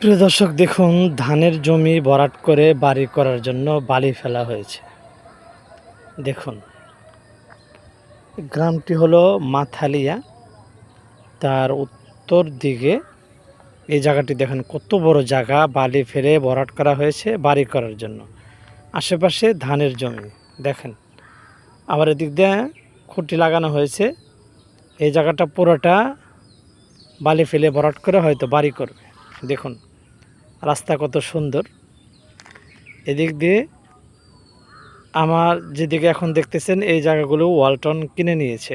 প্রিয় দর্শক, দেখুন, ধানের জমি ভরাট করে বাড়ি করার জন্য বালি ফেলা হয়েছে। দেখুন, গ্রামটি হলো মাথালিয়া। তার উত্তর দিকে এই জায়গাটি দেখেন, কত বড় জায়গা, বালি ফেলে ভরাট করা হয়েছে বাড়ি করার জন্য। আশেপাশে ধানের জমি, দেখেন। আবার এদিক দিয়ে খুঁটি লাগানো হয়েছে। এই জায়গাটা পুরোটা বালি ফেলে ভরাট করে হয়তো বাড়ি করবে। দেখুন রাস্তা কত সুন্দর। এদিক দিয়ে আমার যেদিকে এখন দেখতেছেন, এই জায়গাগুলো ওয়ালটন কিনে নিয়েছে।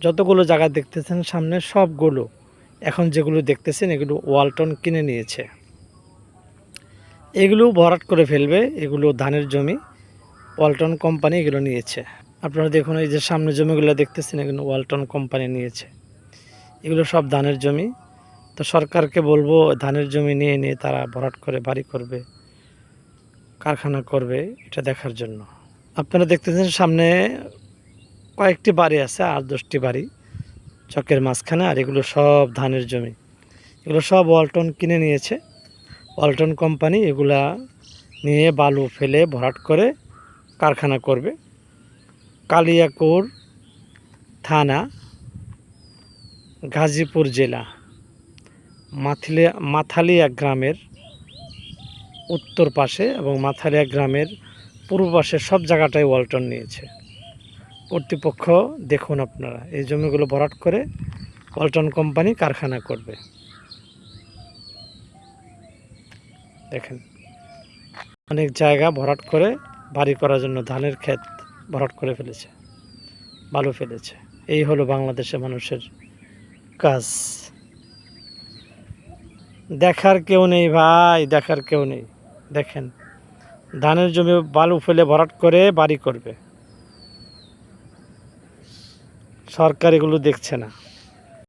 যতগুলো জায়গা দেখতেছেন সামনে সবগুলো এখন যেগুলো দেখতেছেন, এগুলো ওয়ালটন কিনে নিয়েছে। এগুলো ভরাট করে ফেলবে, এগুলো ধানের জমি, ওয়ালটন কোম্পানি এগুলো নিয়েছে। আপনারা দেখুন, এই যে সামনে জমিগুলো দেখতেছেন, এগুলো ওয়ালটন কোম্পানি নিয়েছে। এগুলো সব ধানের জমি। তো সরকারকে বলব, ধানের জমি নিয়ে নিয়ে তারা ভরাট করে বাড়ি করবে, কারখানা করবে, এটা দেখার জন্য। আপনারা দেখতেছেন সামনে কয়েকটি বাড়ি আছে আর দশটি বাড়ি, চকের মাঝখানে, আর এগুলো সব ধানের জমি। এগুলো সব ওয়ালটন কিনে নিয়েছে। ওয়ালটন কোম্পানি এগুলা নিয়ে বালু ফেলে, ভরাট করে কারখানা করবে। কালিয়াকুর থানা, গাজীপুর জেলা। মাথিলিয়া মাথালিয়া গ্রামের উত্তর পাশে এবং মাথালিয়া গ্রামের পূর্ব পাশে সব জায়গাটাই ওয়ালটন নিয়েছে। কর্তৃপক্ষ, দেখুন আপনারা, এই জমিগুলো ভরাট করে ওয়ালটন কোম্পানি কারখানা করবে। দেখেন, অনেক জায়গা ভরাট করে বাড়ি করার জন্য ধানের ক্ষেত ভরাট করে ফেলেছে, বালু ফেলেছে। এই হলো বাংলাদেশের মানুষের কাজ। দেখার কেউ নেই ভাই, দেখার কেউ নেই। দেখেন, ধানের জমি বালু ফেলে ভরাট করে বাড়ি করবে। সরকার এগুলো দেখছে না।